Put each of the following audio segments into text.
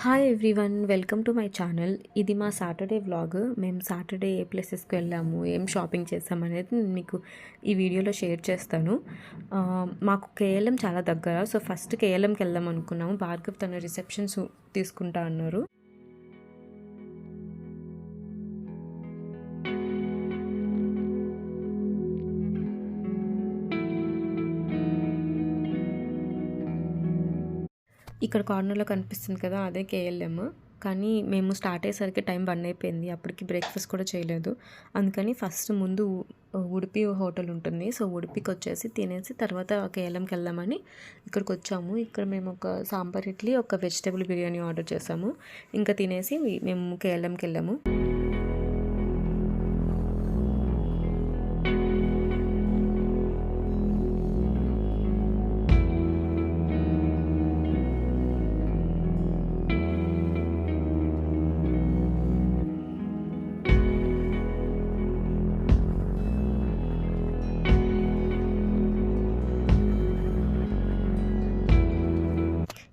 Hi everyone welcome to my channel ఇది మా Saturday vlog మేము సాటర్డే ఏ ప్లేసెస్కి వెళ్ళాము ఏం షాపింగ్ చేస్తాం అనేది నేను మీకు ఈ వీడియోలో షేర్ చేస్తాను. మాకు కేఎల్ఎం చాలా దగ్గర సో ఫస్ట్ కేఎల్ఎంకి వెళ్దాం అనుకున్నాము. భార్గవ్ తన రిసెప్షన్స్ తీసుకుంటా అన్నారు. ఇక్కడ కార్నర్లో కనిపిస్తుంది కదా అదే కేఎల్ఎం కానీ మేము స్టార్ట్ అయ్యేసరికి టైం వన్ అయిపోయింది. అప్పటికి బ్రేక్ఫాస్ట్ కూడా చేయలేదు. అందుకని ఫస్ట్ ముందు ఉడిపి హోటల్ ఉంటుంది. సో ఉడిపికి వచ్చేసి తినేసి తర్వాత కేఎల్ఎంకి వెళ్దామని ఇక్కడికి వచ్చాము. ఇక్కడ మేము ఒక సాంబార్ ఇడ్లీ ఒక వెజిటేబుల్ బిర్యానీ ఆర్డర్ చేసాము. ఇంకా తినేసి మేము కేఎల్ఎంకి వెళ్ళాము.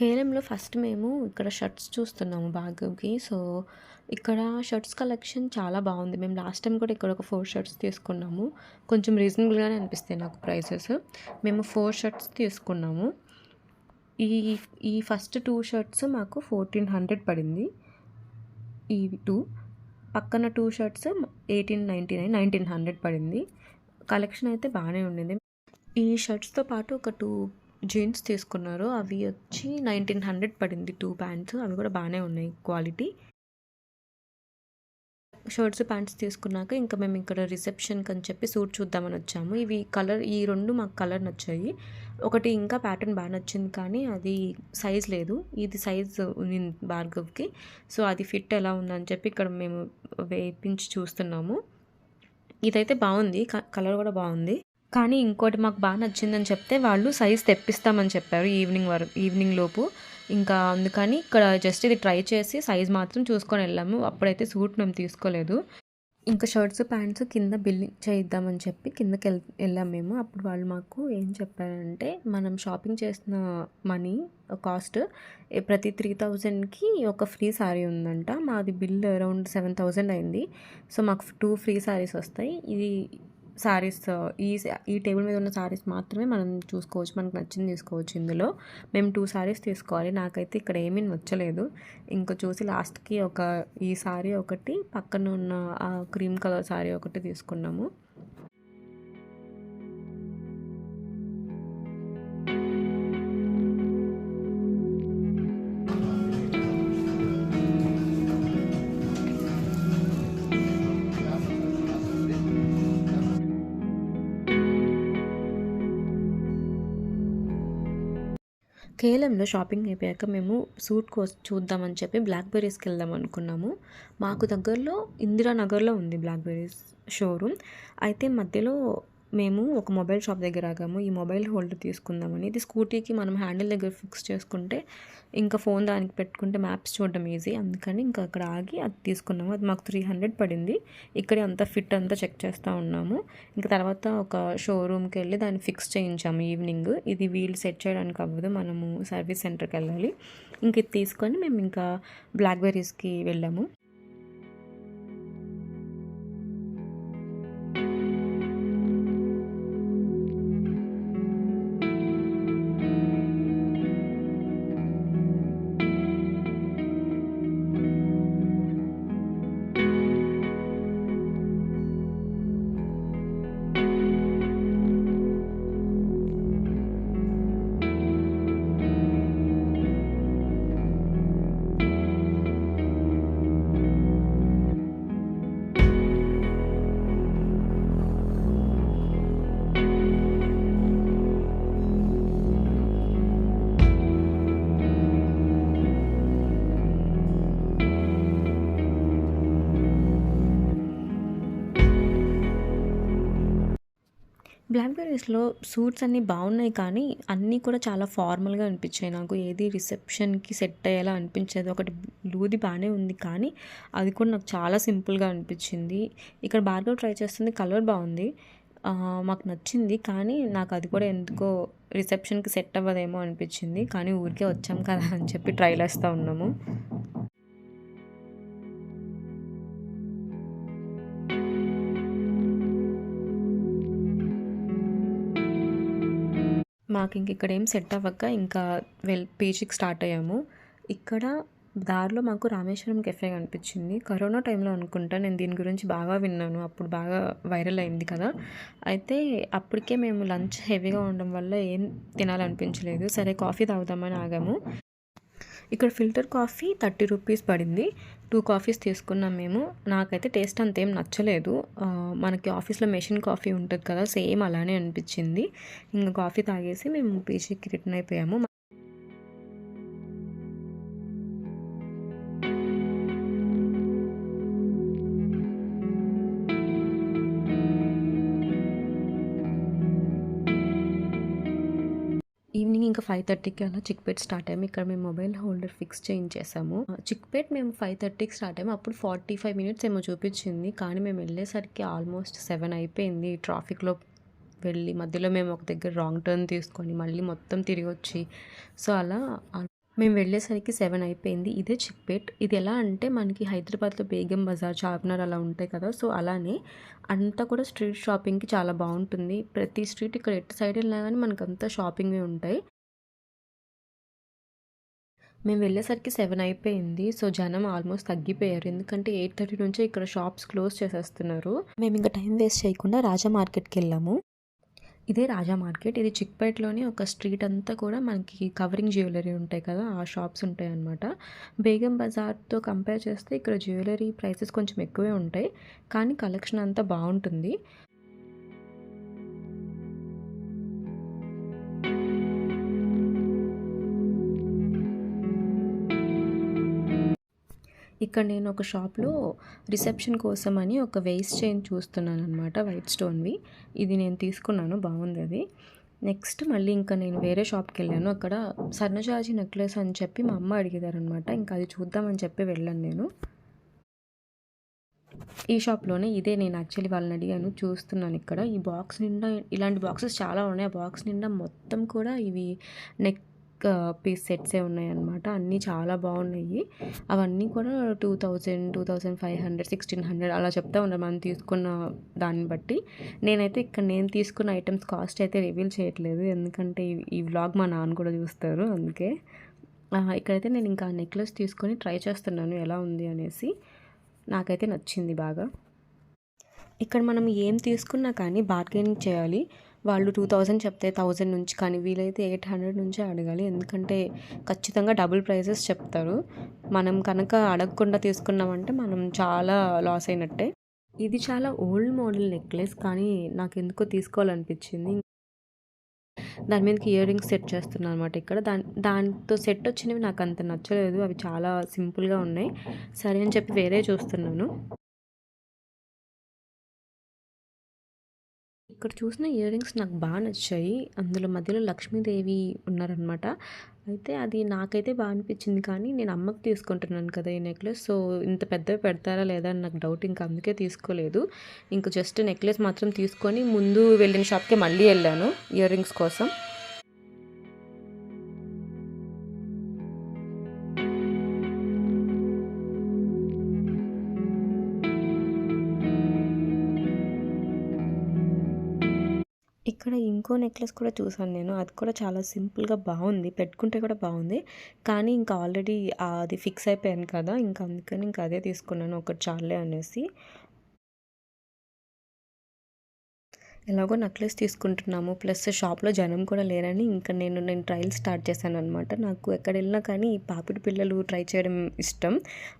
కేరంలో ఫస్ట్ మేము ఇక్కడ షర్ట్స్ చూస్తున్నాము భార్గవ్కి సో ఇక్కడ షర్ట్స్ కలెక్షన్ చాలా బాగుంది. మేము లాస్ట్ టైం కూడా ఇక్కడ ఒక ఫోర్ షర్ట్స్ తీసుకున్నాము. కొంచెం రీజనబుల్గానే అనిపిస్తాయి నాకు ప్రైసెస్ మేము ఫోర్ షర్ట్స్ తీసుకున్నాము. ఈ ఈ ఫస్ట్ టూ షర్ట్స్ మాకు ఫోర్టీన్ హండ్రెడ్ పడింది. ఈ టూ పక్కన two shirts eighteen ninety nine nineteen hundred పడింది. కలెక్షన్ అయితే బాగానే ఉండింది. ఈ షర్ట్స్తో పాటు ఒక టూ జీన్స్ తీసుకున్నారు. అవి వచ్చి నైన్టీన్ హండ్రెడ్ పడింది టూ ప్యాంట్స్. అవి కూడా బాగానే ఉన్నాయి క్వాలిటీ. షర్ట్స్ ప్యాంట్స్ తీసుకున్నాక ఇంకా మేము ఇక్కడ రిసెప్షన్కి అని చెప్పి సూట్ చూద్దామని వచ్చాము. ఇవి కలర్ ఈ రెండు మాకు కలర్ నచ్చాయి. ఒకటి ఇంకా ప్యాటర్న్ బాగా నచ్చింది కానీ అది సైజ్ లేదు. ఇది సైజ్ ఉంది భార్గవ్కి. సో అది ఫిట్ ఎలా ఉందని చెప్పి ఇక్కడ మేము వేయించి చూస్తున్నాము. ఇదైతే బాగుంది. కలర్ కూడా బాగుంది. కానీ ఇంకోటి మాకు బాగా నచ్చిందని చెప్తే వాళ్ళు సైజ్ తెప్పిస్తామని చెప్పారు ఈవినింగ్ వరకు ఈవినింగ్ లోపు. ఇంకా అందుకని ఇక్కడ జస్ట్ ఇది ట్రై చేసి సైజ్ మాత్రం చూసుకొని వెళ్ళాము. అప్పుడైతే సూట్ మేము తీసుకోలేదు. ఇంకా షర్ట్స్ ప్యాంట్స్ కింద బిల్లింగ్ చేయిద్దామని చెప్పి కిందకి వెళ్ వెళ్ళాం మేము. అప్పుడు వాళ్ళు మాకు ఏం చెప్పారంటే మనం షాపింగ్ చేసిన మనీ కాస్ట్ ప్రతి త్రీ థౌజండ్కి ఒక ఫ్రీ శారీ ఉందంట. మాది బిల్ అరౌండ్ సెవెన్ థౌజండ్ అయింది. సో మాకు టూ ఫ్రీ శారీస్ వస్తాయి. ఇది శారీస్ ఈ ఈ టేబుల్ మీద ఉన్న శారీస్ మాత్రమే మనం చూసుకోవచ్చు మనకు నచ్చింది తీసుకోవచ్చు ఇందులో. మేము టూ శారీస్ తీసుకోవాలి నాకైతే ఇక్కడ ఏమీ నచ్చలేదు. ఇంకా చూసి లాస్ట్కి ఒక ఈ శారీ ఒకటి పక్కన ఉన్న క్రీమ్ కలర్ శారీ ఒకటి తీసుకున్నాము. కేఎల్ఎంలో షాపింగ్ అయిపోయాక మేము సూట్ కోస్ చూద్దామని చెప్పి బ్లాక్బెర్రీస్కి వెళ్దాం అనుకున్నాము. మాకు దగ్గరలో ఇందిరానగర్లో ఉంది బ్లాక్బెర్రీస్ షోరూమ్. అయితే మధ్యలో మేము ఒక మొబైల్ షాప్ దగ్గర ఆగాము. ఈ మొబైల్ హోల్డర్ తీసుకుందామని. ఇది స్కూటీకి మనం హ్యాండిల్ దగ్గర ఫిక్స్ చేసుకుంటే ఇంకా ఫోన్ దానికి పెట్టుకుంటే మ్యాప్స్ చూడడం ఈజీ. అందుకని ఇంకా అక్కడ ఆగి అది తీసుకున్నాము. అది మాకు త్రీ హండ్రెడ్ పడింది. ఇక్కడే అంతా ఫిట్ అంతా చెక్ చేస్తూ ఉన్నాము. ఇంకా తర్వాత ఒక షోరూమ్కి వెళ్ళి దాన్ని ఫిక్స్ చేయించాము ఈవినింగ్. ఇది వీల్ సెట్ చేయడానికి అవ్వదు. మనము సర్వీస్ సెంటర్కి వెళ్ళాలి. ఇంక ఇది తీసుకొని మేము ఇంకా బ్లాక్బెర్రీస్కి వెళ్ళాము. బ్లాక్బెర్రీస్లో సూట్స్ అన్నీ బాగున్నాయి కానీ అన్నీ కూడా చాలా ఫార్మల్గా అనిపించాయి. నాకు ఏది రిసెప్షన్కి సెట్ అయ్యేలా అనిపించేది. ఒకటి బ్లూది బాగానే ఉంది కానీ అది కూడా నాకు చాలా సింపుల్గా అనిపించింది. ఇక్కడ భార్గవ్ ట్రై చేస్తుంది కలర్ బాగుంది. మాకు నచ్చింది కానీ నాకు అది కూడా ఎందుకో రిసెప్షన్కి సెట్ అవ్వదేమో అనిపించింది. కానీ ఊరికే వచ్చాం కదా అని చెప్పి ట్రైల్ వేస్తూ ఉన్నాము. మాకు ఇంక ఇక్కడ ఏం సెట్ అవ్వక ఇంకా వెల్ పీజీకి స్టార్ట్ అయ్యాము. ఇక్కడ దారిలో మాకు రామేశ్వరం కెఫే కనిపించింది. కరోనా టైంలో అనుకుంటా నేను దీని గురించి బాగా విన్నాను. అప్పుడు బాగా వైరల్ అయింది కదా. అయితే అప్పటికే మేము లంచ్ హెవీగా ఉండడం వల్ల ఏం తినాలనిపించలేదు. సరే కాఫీ తాగుదామని ఆగాము. ఇక్కడ ఫిల్టర్ కాఫీ థర్టీ రూపీస్ పడింది. టూ కాఫీస్ తీసుకున్నాం మేము. నాకైతే టేస్ట్ అంతేం నచ్చలేదు. మనకి ఆఫీస్లో మెషిన్ కాఫీ ఉంటుంది కదా సేమ్ అలానే అనిపించింది. ఇంకా కాఫీ తాగేసి మేము పీజీకి రిటర్న్ అయిపోయాము. ఈవినింగ్ ఇంకా ఫైవ్ థర్టీకి అలా చిక్పేట్ స్టార్ట్ అయ్యాము. ఇక్కడ మేము మొబైల్ హోల్డర్ ఫిక్స్ చేయించేసాము చిక్పేట్ మేము ఫైవ్ థర్టీకి స్టార్ట్ అయ్యాము. అప్పుడు ఫార్టీ ఫైవ్ మినిట్స్ ఏమో చూపించింది. కానీ మేము వెళ్ళేసరికి ఆల్మోస్ట్ సెవెన్ అయిపోయింది. ట్రాఫిక్లో వెళ్ళి మధ్యలో మేము ఒక దగ్గర రాంగ్ టర్న్ తీసుకొని మళ్ళీ మొత్తం తిరిగి వచ్చి సో అలా మేము వెళ్ళేసరికి సెవెన్ అయిపోయింది. ఇదే చిక్పేట్. ఇది ఎలా అంటే మనకి హైదరాబాద్లో బేగం బజార్ చార్మినార్ అలా ఉంటాయి కదా. సో అలానే అంతా కూడా స్ట్రీట్ షాపింగ్కి చాలా బాగుంటుంది. ప్రతి స్ట్రీట్ ఇక్కడ ఎటు సైడ్ వెళ్ళినా కానీ మనకు అంతా షాపింగ్వే ఉంటాయి. మేము వెళ్ళేసరికి సెవెన్ అయిపోయింది. సో జనం ఆల్మోస్ట్ తగ్గిపోయారు. ఎందుకంటే ఎయిట్ థర్టీ నుంచే ఇక్కడ షాప్స్ క్లోజ్ చేసేస్తున్నారు. మేము ఇంకా టైం వేస్ట్ చేయకుండా రాజా మార్కెట్కి వెళ్ళాము. ఇదే రాజా మార్కెట్. ఇది చిక్పేట్లోని ఒక స్ట్రీట్ అంతా కూడా మనకి కవరింగ్ జ్యువెలరీ ఉంటాయి కదా ఆ షాప్స్ ఉంటాయి అన్నమాట బేగం బజార్తో కంపేర్ చేస్తే ఇక్కడ జ్యువెలరీ ప్రైసెస్ కొంచెం ఎక్కువే ఉంటాయి కానీ కలెక్షన్ అంతా బాగుంటుంది. ఇక్కడ నేను ఒక షాప్లో రిసెప్షన్ కోసం అని ఒక వేస్ట్ చైన్ చూస్తున్నాను అనమాట వైట్ స్టోన్వి. ఇది నేను తీసుకున్నాను బాగుంది అది. నెక్స్ట్ మళ్ళీ ఇంకా నేను వేరే షాప్కి వెళ్ళాను అక్కడ సన్నజాజి నెక్లెస్ అని చెప్పి మా అమ్మ అడిగేదారనమాట ఇంకా అది చూద్దామని చెప్పి వెళ్ళాను నేను. ఈ షాప్లోనే ఇదే నేను యాక్చువల్లీ వాళ్ళని అడిగాను చూస్తున్నాను ఇక్కడ. ఈ బాక్స్ నిండా ఇలాంటి బాక్సెస్ చాలా ఉన్నాయి. ఆ బాక్స్ నిండా మొత్తం కూడా ఇవి నెక్ పీస్ సెట్సే ఉన్నాయన్నమాట. అన్నీ చాలా బాగున్నాయి. అవన్నీ కూడా two thousand two thousand five hundred sixteen hundred అలా చెప్తా ఉన్నారు మనం తీసుకున్న దాన్ని బట్టి. నేనైతే ఇక్కడ నేను తీసుకున్న ఐటమ్స్ కాస్ట్ అయితే రివీల్ చేయట్లేదు. ఎందుకంటే ఈ- వ్లాగ్ మా నాన్న కూడా చూస్తారు అందుకే. ఇక్కడైతే నేను ఇంకా నెక్లెస్ తీసుకొని ట్రై చేస్తున్నాను ఎలా ఉంది అనేసి. నాకైతే నచ్చింది బాగా. ఇక్కడ మనం ఏం తీసుకున్నా కానీ బార్గెనింగ్ చేయాలి. వాళ్ళు టూ థౌజండ్ చెప్తే థౌజండ్ నుంచి కానీ వీలైతే ఎయిట్ హండ్రెడ్ నుంచే అడగాలి. ఎందుకంటే ఖచ్చితంగా డబుల్ ప్రైజెస్ చెప్తారు. మనం కనుక అడగకుండా తీసుకున్నామంటే మనం చాలా లాస్ అయినట్టే. ఇది చాలా ఓల్డ్ మోడల్ నెక్లెస్ కానీ నాకు ఎందుకో తీసుకోవాలనిపించింది. దాని మీదకి ఇయర్ రింగ్స్ సెట్ చేస్తున్నాను అనమాట ఇక్కడ. దాని దాంతో సెట్ వచ్చినవి నాకు అంత నచ్చలేదు. అవి చాలా సింపుల్గా ఉన్నాయి. సరే అని చెప్పి వేరే చూస్తున్నాను. ఇక్కడ చూసిన ఇయర్ రింగ్స్ నాకు బాగా నచ్చాయి. అందులో మధ్యలో లక్ష్మీదేవి ఉన్నారనమాట అయితే అది నాకైతే బాగా అనిపించింది కానీ నేను అమ్మకి తీసుకుంటున్నాను కదా ఈ నెక్లెస్ సో ఇంత పెద్దవి పెడతారా లేదా అని నాకు డౌట్ ఇంకా అందుకే తీసుకోలేదు. ఇంకా జస్ట్ నెక్లెస్ మాత్రం తీసుకొని ముందు వెళ్ళిన షాప్కి మళ్ళీ వెళ్ళాను ఇయర్ రింగ్స్ కోసం. ఇక్కడ ఇంకో నెక్లెస్ కూడా చూసాను నేను. అది కూడా చాలా సింపుల్గా బాగుంది. పెట్టుకుంటే కూడా బాగుంది. కానీ ఇంకా ఆల్రెడీ అది ఫిక్స్ అయిపోయాను కదా. ఇంకా అందుకని ఇంకా అదే తీసుకున్నాను. ఒకటి చాలే అనేసి. ఎలాగో నెక్లెస్ తీసుకుంటున్నాము. ప్లస్ షాప్లో జనం కూడా లేరని ఇంకా నేను నేను ట్రయల్ స్టార్ట్ చేశాను అనమాట నాకు ఎక్కడ వెళ్ళినా కానీ ఈ పాపిడి పిల్లలు ట్రై చేయడం ఇష్టం.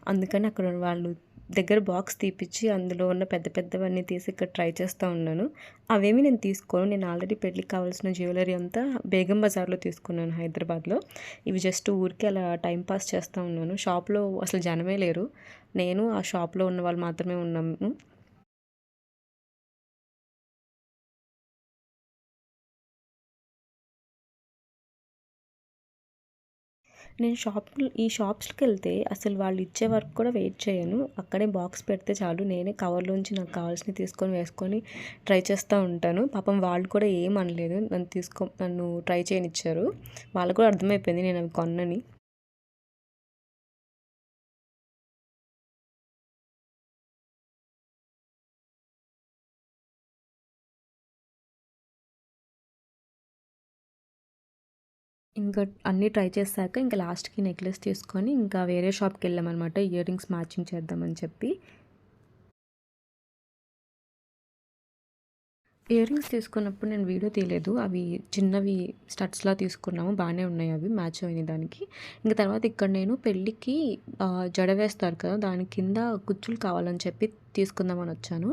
అందుకని అక్కడ వాళ్ళు దగ్గర బాక్స్ తీపిచ్చి అందులో ఉన్న పెద్ద పెద్దవన్నీ తీసి ఇక్కడ ట్రై చేస్తూ ఉన్నాను. అవేమి నేను తీసుకోను. నేను ఆల్రెడీ పెళ్ళికి కావాల్సిన జ్యువెలరీ అంతా బేగం బజార్లో తీసుకున్నాను హైదరాబాద్లో. ఇవి జస్ట్ ఊరికి అలా టైం పాస్ చేస్తూ ఉన్నాను. షాప్లో అసలు జనమే లేరు. నేను ఆ షాప్లో ఉన్న వాళ్ళు మాత్రమే ఉన్నాము. నేను షాప్ ఈ షాప్స్కి వెళ్తే అసలు వాళ్ళు ఇచ్చే వరకు కూడా వెయిట్ చేయను. అక్కడే బాక్స్ పెడితే చాలు. నేనే కవర్లోంచి నాకు కావాల్సినవి తీసుకొని వేసుకొని ట్రై చేస్తూ ఉంటాను. పాపం వాళ్ళు కూడా ఏం అనలేదు. నన్ను తీసుకో నన్ను ట్రై చేయనిచ్చారు. వాళ్ళకు కూడా అర్థమైపోయింది. నేను అవి కొన్నని. ఇంకా అన్నీ ట్రై చేశాక ఇంకా లాస్ట్కి నెక్లెస్ తీసుకొని ఇంకా వేరే షాప్కి వెళ్ళామన్నమాట. ఇయర్ రింగ్స్ మ్యాచింగ్ చేద్దామని చెప్పి. ఇయర్ రింగ్స్ తీసుకున్నప్పుడు నేను వీడియో తీయలేదు. అవి చిన్నవి స్టడ్స్లా తీసుకున్నాము. బాగానే ఉన్నాయి అవి. మ్యాచ్ అయినాయి దానికి. ఇంకా తర్వాత ఇక్కడ నేను పెళ్ళికి జడ వేస్తారు కదా దాని కింద కుచ్చులు కావాలని చెప్పి తీసుకుందామని వచ్చాను.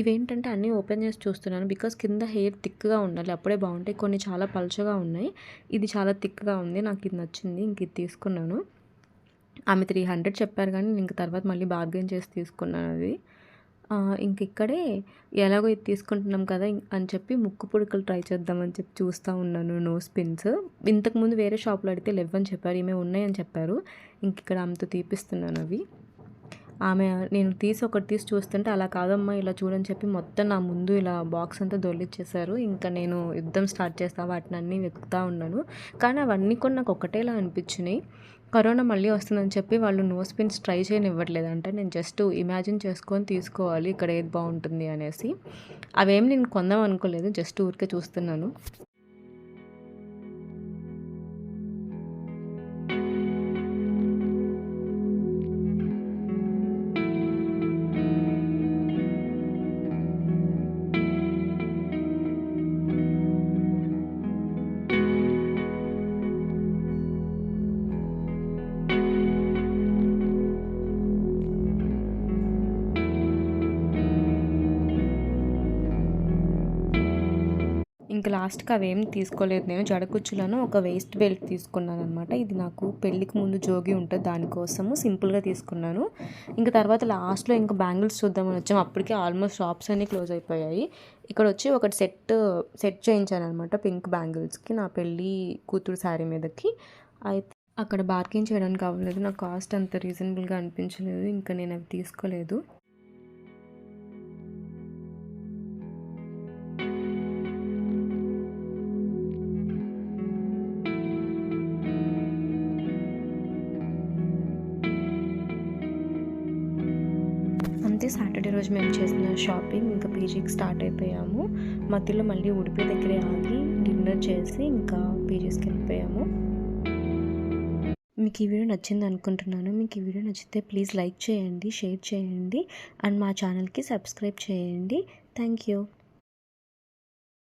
ఇవేంటంటే అన్నీ ఓపెన్ చేసి చూస్తున్నాను. బికాస్ కింద హెయిర్ థిక్గా ఉండాలి. అప్పుడే బాగుంటాయి. కొన్ని చాలా పలుచగా ఉన్నాయి. ఇది చాలా థిక్గా ఉంది. నాకు ఇది నచ్చింది. ఇంక ఇది తీసుకున్నాను. ఆమె త్రీ హండ్రెడ్ చెప్పారు కానీ ఇంక తర్వాత మళ్ళీ బార్గెన్ చేసి తీసుకున్నాను అది. ఇంక ఇక్కడే ఎలాగో ఇది తీసుకుంటున్నాం కదా అని చెప్పి ముక్కు పుడకలు ట్రై చేద్దామని చెప్పి చూస్తూ ఉన్నాను నోస్ పిన్స్ ఇంతకుముందు వేరే షాప్లో అడిగితే లేవని చెప్పారు ఈమె ఉన్నాయని చెప్పారు. ఇంక ఇక్కడ ఆమెతో తీపిస్తున్నాను అవి. ఆమె నేను తీసి ఒకటి తీసి చూస్తుంటే అలా కాదమ్మా ఇలా చూడని చెప్పి మొత్తం నా ముందు ఇలా బాక్స్ అంతా దొల్లిచ్చేసారు ఇంకా నేను యుద్ధం స్టార్ట్ చేస్తా వాటిని అన్నీ వెతుకుతూ ఉన్నాను. కానీ అవన్నీ కూడా నాకు ఒకటేలా అనిపించినాయి. కరోనా మళ్ళీ వస్తుందని చెప్పి వాళ్ళు నోస్ పిన్స్ ట్రై చేయనివ్వట్లేదు అంటే. నేను జస్ట్ ఇమాజిన్ చేసుకొని తీసుకోవాలి. ఇక్కడ ఏది బాగుంటుంది అనేసి. అవేం నేను కొందాం అనుకోలేదు. జస్ట్ ఊరికే చూస్తున్నాను. లాస్ట్కి అవేం తీసుకోలేదు. నేను జడకుచ్చులను ఒక వేస్ట్ బెల్ట్ తీసుకున్నాను అనమాట ఇది నాకు పెళ్ళికి ముందు జోగి ఉంటుంది దానికోసము సింపుల్గా తీసుకున్నాను. ఇంకా తర్వాత లాస్ట్లో ఇంకా బ్యాంగిల్స్ చూద్దామని వచ్చాము అప్పటికే ఆల్మోస్ట్ షాప్స్ అన్నీ క్లోజ్ అయిపోయాయి. ఇక్కడ వచ్చి ఒకటి సెట్ సెట్ చేయించాను అనమాట పింక్ బ్యాంగిల్స్కి నా పెళ్ళి కూతురు శారీ మీదకి. అయితే అక్కడ బార్గెన్ చేయడానికి అవ్వలేదు. నాకు కాస్ట్ అంత రీజనబుల్గా అనిపించలేదు. ఇంకా నేను అవి తీసుకోలేదు. అంతే సాటర్డే రోజు మేము చేసిన షాపింగ్ ఇంకా పీజీకి స్టార్ట్ అయిపోయాము. మధ్యలో మళ్ళీ ఉడిపి దగ్గరే ఆగి డిన్నర్ చేసి ఇంకా పీజీస్కి వెళ్ళిపోయాము. మీకు ఈ వీడియో నచ్చింది అనుకుంటున్నాను. మీకు ఈ వీడియో నచ్చితే ప్లీజ్ లైక్ చేయండి షేర్ చేయండి. అండ్ మా ఛానల్కి సబ్స్క్రైబ్ చేయండి. Thank you.